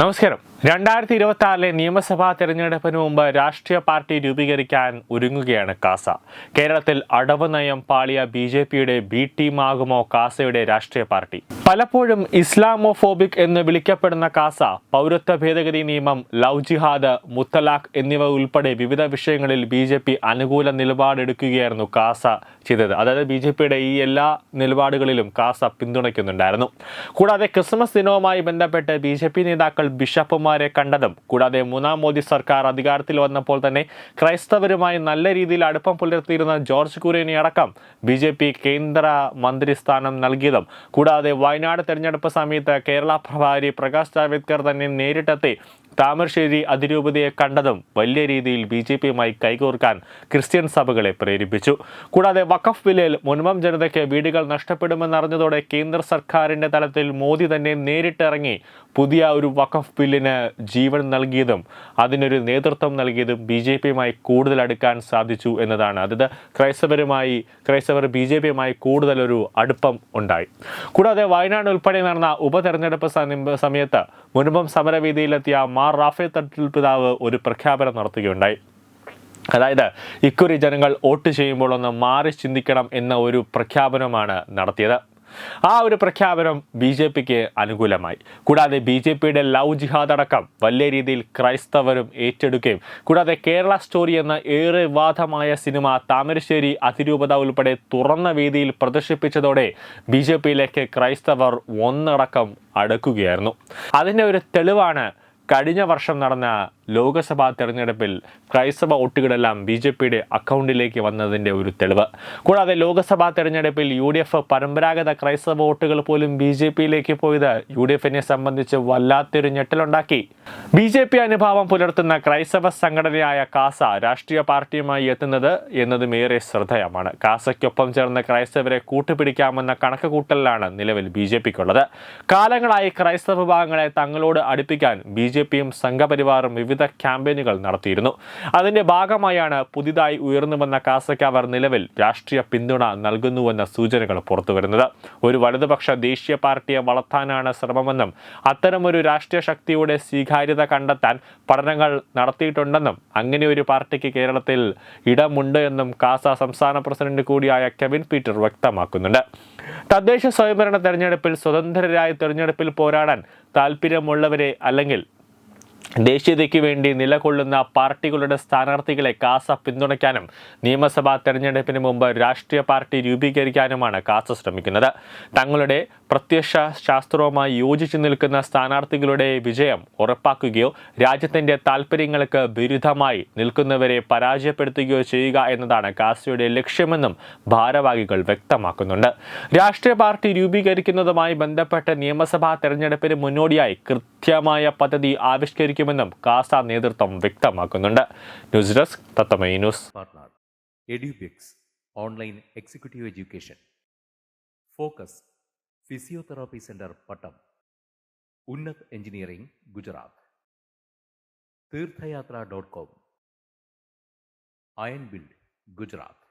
నమస్కారం. രണ്ടായിരത്തി ഇരുപത്തി ആറിലെ നിയമസഭാ തെരഞ്ഞെടുപ്പിന് മുമ്പ് രാഷ്ട്രീയ പാർട്ടി രൂപീകരിക്കാൻ ഒരുങ്ങുകയാണ് കാസ. കേരളത്തിൽ അടവ് നയം പാളിയ ബി ജെ പിയുടെ ബി ടീമാകുമോ കാസയുടെ രാഷ്ട്രീയ പാർട്ടി? പലപ്പോഴും ഇസ്ലാമോഫോബിക് എന്ന് വിളിക്കപ്പെടുന്ന കാസ പൗരത്വ ഭേദഗതി നിയമം ലവ് ജിഹാദ് മുത്തലാഖ് എന്നിവ ഉൾപ്പെടെ വിവിധ വിഷയങ്ങളിൽ ബി ജെ പി അനുകൂല നിലപാടെടുക്കുകയായിരുന്നു കാസ ചെയ്തത്. അതായത് ബി ജെ പിയുടെ ഈ എല്ലാ നിലപാടുകളിലും കാസ പിന്തുണയ്ക്കുന്നുണ്ടായിരുന്നു. കൂടാതെ ക്രിസ്മസ് ദിനവുമായി ബന്ധപ്പെട്ട് ബി ജെ പി നേതാക്കൾ ബിഷപ്പുമാരെ കണ്ടതും. കൂടാതെ മൂന്നാം മോദി സർക്കാർ അധികാരത്തിൽ വന്നപ്പോൾ തന്നെ ക്രൈസ്തവരുമായി നല്ല രീതിയിൽ അടുപ്പം പുലർത്തിയിരുന്ന ജോർജ് കുര്യനെ അടക്കം ബി ജെ പി കേന്ദ്ര മന്ത്രിസ്ഥാനം നൽകിയതും. കൂടാതെ വയനാട് തെരഞ്ഞെടുപ്പ് സമയത്ത് കേരള പ്രഭാരി പ്രകാശ് ജാവ്ദേക്കർ തന്നെ നേരിട്ടെത്തി താമരശ്ശേരി അതിരൂപതയെ കണ്ടതും വലിയ രീതിയിൽ ബി ജെ പിയുമായി കൈകോർക്കാൻ ക്രിസ്ത്യൻ സഭകളെ പ്രേരിപ്പിച്ചു. കൂടാതെ വഖഫ് വിലയിൽ മുൻപം ജനതയ്ക്ക് വീടുകൾ നഷ്ടപ്പെടുമെന്നറിഞ്ഞതോടെ കേന്ദ്ര സർക്കാരിന്റെ തലത്തിൽ മോദി തന്നെ നേരിട്ടിറങ്ങി പുതിയ ഒരു വഖഫ് ബില്ലിന് ജീവൻ നൽകിയതും അതിനൊരു നേതൃത്വം നൽകിയതും ബി ജെ പിയുമായി കൂടുതൽ അടുക്കാൻ സാധിച്ചു എന്നതാണ്. അതായത് ക്രൈസ്തവരുമായി ക്രൈസ്തവർ ബി ജെ പിയുമായി കൂടുതലൊരു അടുപ്പം ഉണ്ടായി. കൂടാതെ വയനാട് ഉൾപ്പെടെ നടന്ന ഉപതെരഞ്ഞെടുപ്പ് സമയ- സമയത്ത് മുൻപം സമരവേദിയിലെത്തിയ മാർ റാഫേൽ തട്ടിൽ പിതാവ് ഒരു പ്രഖ്യാപനം നടത്തുകയുണ്ടായി. അതായത് ഇക്കുറി ജനങ്ങൾ വോട്ട് ചെയ്യുമ്പോൾ ഒന്ന് മാറി ചിന്തിക്കണം എന്ന ഒരു പ്രഖ്യാപനമാണ് നടത്തിയത്. ആ ഒരു പ്രഖ്യാപനം ബി ജെ പിക്ക് അനുകൂലമായി. കൂടാതെ ബി ജെ പിയുടെ ലവ് ജിഹാദ് അടക്കം വലിയ രീതിയിൽ ക്രൈസ്തവരും ഏറ്റെടുക്കുകയും കൂടാതെ കേരള സ്റ്റോറി എന്ന ഏറെ വിവാദമായ സിനിമ താമരശ്ശേരി അതിരൂപത ഉൾപ്പെടെ തുറന്ന വേദിയിൽ പ്രദർശിപ്പിച്ചതോടെ ബി ജെ പിയിലേക്ക് ക്രൈസ്തവർ ഒന്നടക്കം അടക്കുകയായിരുന്നു. അതിന്റെ ഒരു തെളിവാണ് കഴിഞ്ഞ വർഷം നടന്ന ലോക്സഭാ തെരഞ്ഞെടുപ്പിൽ ക്രൈസ്തവ വോട്ടുകളെല്ലാം ബി ജെ പിയുടെ അക്കൗണ്ടിലേക്ക് വന്നതിന്റെ ഒരു തെളിവ്. കൂടാതെ ലോകസഭാ തെരഞ്ഞെടുപ്പിൽ യു ഡി എഫ് പരമ്പരാഗത ക്രൈസ്തവ വോട്ടുകൾ പോലും ബി ജെ പിയിലേക്ക് പോയത് യു ഡി എഫിനെ സംബന്ധിച്ച് വല്ലാത്തൊരു ഞെട്ടലുണ്ടാക്കി. ബി ജെ പി അനുഭാവം പുലർത്തുന്ന ക്രൈസ്തവ സംഘടനയായ കാസ രാഷ്ട്രീയ പാർട്ടിയുമായി എത്തുന്നത് എന്നതും ഏറെ ശ്രദ്ധേയമാണ്. കാസയ്ക്കൊപ്പം ചേർന്ന് ക്രൈസ്തവരെ കൂട്ടുപിടിക്കാമെന്ന കണക്കുകൂട്ടലിലാണ് നിലവിൽ ബി ജെ പിക്കുള്ളത്. കാലങ്ങളായി ക്രൈസ്തവ വിഭാഗങ്ങളെ തങ്ങളോട് അടുപ്പിക്കാൻ ബി ജെ പിയും സംഘപരിവാറും വിവിധ ക്യാമ്പയിനുകൾ നടത്തിയിരുന്നു. അതിന്റെ ഭാഗമായാണ് പുതിയതായി ഉയർന്നു വന്ന കാസയ്ക്ക് നിലവിൽ രാഷ്ട്രീയ പിന്തുണ നൽകുന്നുവെന്ന സൂചനകൾ പുറത്തുവരുന്നത് ഒരു വലതുപക്ഷ ദേശീയ പാർട്ടിയെ വളർത്താനാണ് ശ്രമമെന്നും അത്തരമൊരു രാഷ്ട്രീയ ശക്തിയുടെ സ്വീകാര്യത കണ്ടെത്താൻ പഠനങ്ങൾ നടത്തിയിട്ടുണ്ടെന്നും അങ്ങനെ ഒരു പാർട്ടിക്ക് കേരളത്തിൽ ഇടമുണ്ട് എന്നും കാസ സംസ്ഥാന പ്രസിഡന്റ് കൂടിയായ കെവിൻ പീറ്റർ വ്യക്തമാക്കുന്നുണ്ട്. തദ്ദേശ സ്വയംഭരണ തെരഞ്ഞെടുപ്പിൽ സ്വതന്ത്രരായ തെരഞ്ഞെടുപ്പിൽ പോരാടാൻ താല്പര്യമുള്ളവരെ അല്ലെങ്കിൽ ദേശീയതയ്ക്ക് വേണ്ടി നിലകൊള്ളുന്ന പാർട്ടികളുടെ സ്ഥാനാർത്ഥികളെ കാസ പിന്തുണയ്ക്കാനും നിയമസഭാ തെരഞ്ഞെടുപ്പിന് മുമ്പ് രാഷ്ട്രീയ പാർട്ടി രൂപീകരിക്കാനുമാണ് കാസ ശ്രമിക്കുന്നത്. തങ്ങളുടെ പ്രത്യക്ഷ ശാസ്ത്രവുമായി യോജിച്ചു നിൽക്കുന്ന സ്ഥാനാർത്ഥികളുടെ വിജയം ഉറപ്പാക്കുകയോ രാജ്യത്തിന്റെ താൽപ്പര്യങ്ങൾക്ക് വിരുദ്ധമായി നിൽക്കുന്നവരെ പരാജയപ്പെടുത്തുകയോ ചെയ്യുക എന്നതാണ് കാസയുടെ ലക്ഷ്യമെന്നും ഭാരവാഹികൾ വ്യക്തമാക്കുന്നുണ്ട്. രാഷ്ട്രീയ പാർട്ടി രൂപീകരിക്കുന്നതുമായി ബന്ധപ്പെട്ട് നിയമസഭാ തെരഞ്ഞെടുപ്പിന് മുന്നോടിയായി കൃത്യമായ പദ്ധതി ആവിഷ്കരിക്കുമെന്നും കാസ നേതൃത്വം വ്യക്തമാക്കുന്നുണ്ട്. News desk തത്തമൈ news. Edubix online executive education. Focus physiotherapy centre Pattom. Unnat engineering Gujarat. Theerthayathra dot com. Iron build Gujarat.